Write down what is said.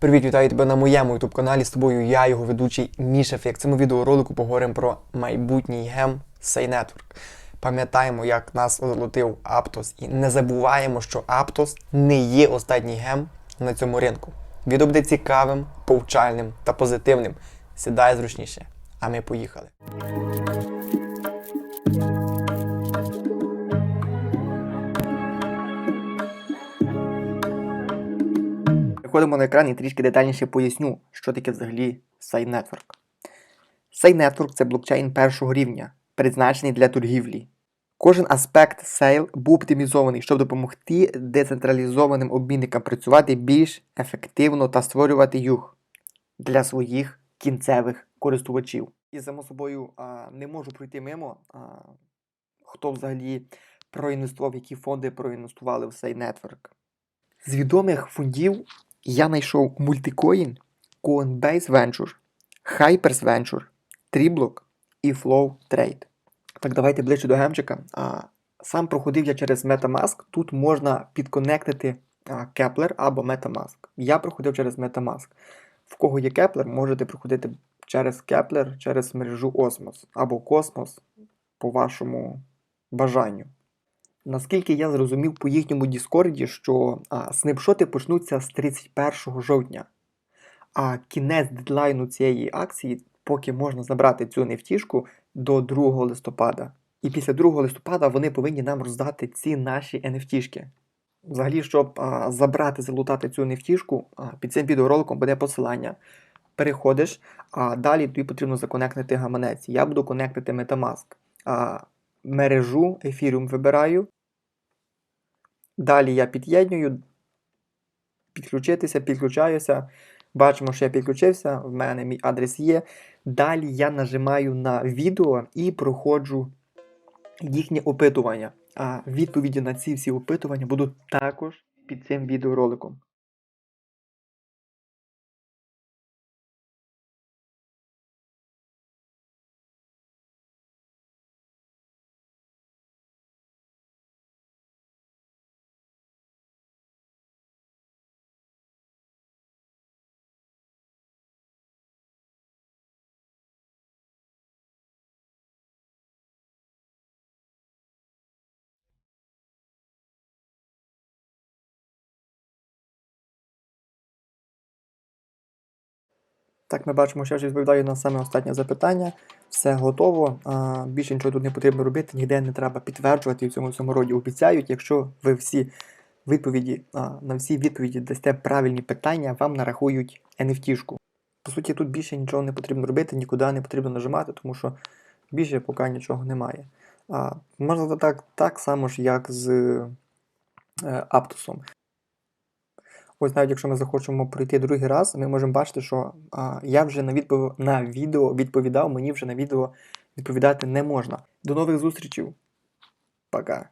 Привіт, вітаю тебе на моєму youtube каналі. З тобою я, його ведучий Міша Фік. В цьому відеоролику поговоримо про майбутній гем Network. Пам'ятаємо, як нас озолотив Aptos, і не забуваємо, що Aptos не є останній гем на цьому ринку. Відео буде цікавим, повчальним та позитивним. Сідай зручніше, а ми поїхали. Переходимо на екран і трішки детальніше поясню, що таке взагалі Say Network. Say Network – це блокчейн першого рівня, призначений для торгівлі. Кожен аспект Сейл був оптимізований, щоб допомогти децентралізованим обмінникам працювати більш ефективно та створювати юг для своїх кінцевих користувачів. І само собою не можу пройти мимо, хто взагалі проінвестував, які фонди проінвестували в цей нетворк. З відомих фондів я знайшов Multicoin, Coinbase Venture, Hypers Venture, Triblock і Flow Trade. Так, давайте ближче до гемчика. Сам проходив я через Metamask. Тут можна підконектити Kepler або Metamask. Я проходив через Metamask. В кого є Kepler, можете проходити через Kepler, через мережу Osmos або Cosmos по вашому бажанню. Наскільки я зрозумів по їхньому Діскорді, що а, снапшоти почнуться з 31 жовтня, а кінець дедлайну цієї акції, поки можна забрати цю нефтішку до 2 листопада. І після 2 листопада вони повинні нам роздати ці наші NFT-шки. Взагалі, щоб а, забрати, залутати цю нефтішку, а, під цим відеороликом буде посилання. Переходиш, а далі тобі потрібно законектити гаманець. Я буду конектити Metamask. А, мережу Ethereum вибираю. Далі я під'єднюю, підключитися, підключаюся. Бачимо, що я підключився, в мене мій адрес є. Далі я нажимаю на відео і проходжу їхнє опитування. А відповіді на ці всі опитування будуть також під цим відеороликом. Так, ми бачимо, що я вже відповідаю на саме останнє запитання. Все готово. А, більше нічого тут не потрібно робити, ніде не треба підтверджувати в цьому всьому роді. Обіцяють, якщо ви всі відповіді а, на всі відповіді дасте правильні питання, вам нарахують NFT-шку. По суті, тут більше нічого не потрібно робити, нікуди не потрібно нажимати, тому що більше поки нічого немає. А, можна так, так само ж, як з е, Аптусом. Ось навіть якщо ми захочемо пройти другий раз, ми можемо бачити, що а, я вже на, відпов... на відео відповідав, мені вже на відео відповідати не можна. До нових зустрічей. Пока.